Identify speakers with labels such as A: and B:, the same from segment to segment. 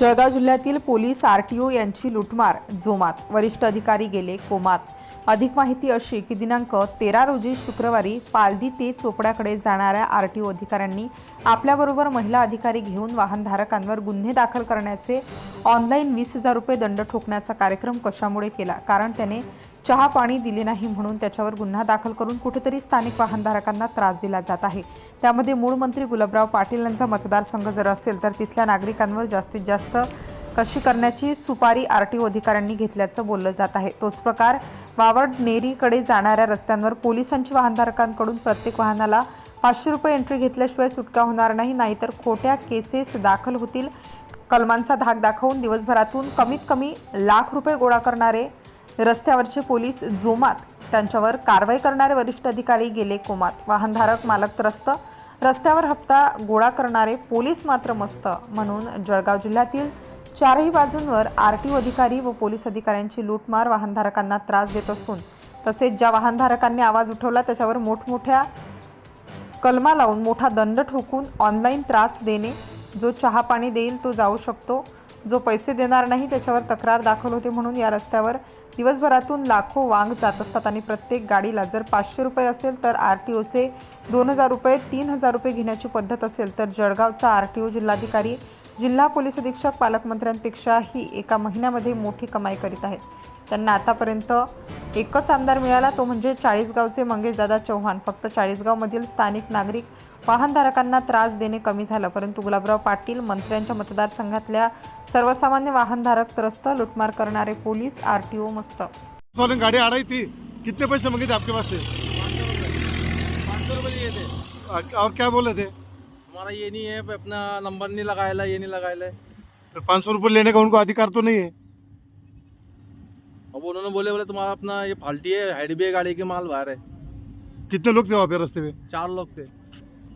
A: जळगाव जिल्ह्यातील police RTO यांची लुटमार जोमात. वरिष्ठ अधिकारी गेले कोमात. अधिक माहिती अशी की दिनांक तेरा रोजी शुक्रवारी पालदी ते चोपड्याकडे जाणाऱ्या आरटीओ अधिकाऱ्यांनी आपल्याबरोबर महिला अधिकारी घेऊन वाहनधारकांवर गुन्हे दाखल करण्याचे ऑनलाईन वीस हजार रुपये दंड ठोकण्याचा कार्यक्रम कशामुळे केला? कारण त्याने चहा पाणी दिले नाही म्हणून त्याच्यावर गुन्हा दाखल करून कुठेतरी स्थानिक वाहनधारकांना त्रास दिला जात आहे. त्यामध्ये मूळ मंत्री गुलाबराव पाटील यांचा मतदारसंघ जर असेल तर तिथल्या नागरिकांवर जास्तीत जास्त कशी करण्याची सुपारी आर टी ओ अधिकाऱ्यांनी घेतल्याचं बोललं जात आहे. तोच प्रकार वावड नेरीकडे जाणाऱ्या रस्त्यांवर पोलिसांची वाहनधारकांकडून प्रत्येक वाहनाला पाचशे रुपये एंट्री घेतल्याशिवाय सुटका होणार नाही नाहीतर खोट्या केसेस दाखल होतील. कलमांचा धाक दाखवून दिवसभरातून कमीत कमी लाख रुपये गोळा करणारे रस्त्यावरचे पोलीस जोमात. त्यांच्यावर कारवाई करणारे वरिष्ठ अधिकारी गेले कोमात. वाहनधारक मालक त्रस्त रस्त्यावर हप्ता गोळा करणारे पोलीस मात्र मस्त. म्हणून जळगाव जिल्ह्यातील चारही बाजूंवर आर टी अधिकारी व पोलीस अधिकाऱ्यांची लूटमार वाहनधारकांना त्रास देत असून तसेच ज्या वाहनधारकांनी आवाज उठवला त्याच्यावर मोठमोठ्या कलमा लावून मोठा दंड ठोकून ऑनलाईन त्रास देणे जो चहा पाणी देईल तो जाऊ शकतो. जो पैसे देणार नाही त्याच्यावर तक्रार दाखल होते म्हणून या रस्त्यावर दिवसभरातून लाखो वांग जात असतात आणि प्रत्येक गाडीला जर पाचशे रुपये असेल तर आर टी ओचे दोन हजार रुपये तीन हजार रुपये घेण्याची पद्धत असेल तर जळगावचा आर टी ओ जिल्हाधिकारी जिल्हा पोलीस अधीक्षक पालकमंत्र्यांपेक्षाही एका महिन्यामध्ये मोठी कमाई करीत आहेत. त्यांना आतापर्यंत एकच आमदार मिळाला तो म्हणजे चाळीसगावचे मंगेशदादा चव्हाण फक्त चाळीसगावमधील स्थानिक नागरिक वाहनधारकांना त्रास देणे कमी झालं परंतु गुलाबराव पाटील मंत्र्यांच्या मतदारसंघातल्या सर्वसामान्य वाहनधारक त्रस्त लुटमार करणारे पोलीस आरटीओ मस्त.
B: वाले ने गाड़ी आ रही थी कितने पैसे मांगे थे आपके पास से और- और क्या बोले थे?
C: हमारा ये नहीं है अपना नंबर नहीं लगाया ये नहीं लगाया
B: तो पाँच सौ रुपये लेने का उनको अधिकार तो नहीं है?
C: अब उन्होंने बोले बोले तुम्हारा अपना ये फाल्टी है हेड भी है गाड़ी के माल बाहर है।
B: कितने लोग थे वहाँ पे रास्ते में?
C: चार लोग थे।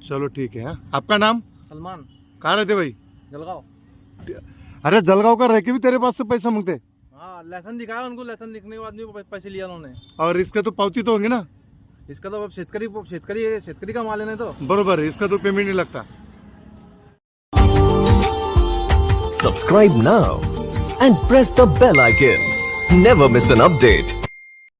B: चलो ठीक है हाँ। आपका नाम?
C: सलमान।
B: कहाँ रहते भाई?
C: जलगांव।
B: अरे जलगांव का रह के भी तेरे पास से पैसा मांगते।
C: हाँ लाइसेंस दिखाया उनको लेसन दिखने के बाद भी पैसे लिया उन्होंने।
B: और इसका तो पावती तो होंगे ना?
C: इसका तो अब शेतकरी शेतकरी शेतकरी का माल है ना तो।
B: बरोबर है इसका तो पेमेंट नहीं लगता।
D: Subscribe now and press the bell icon. Never miss an update.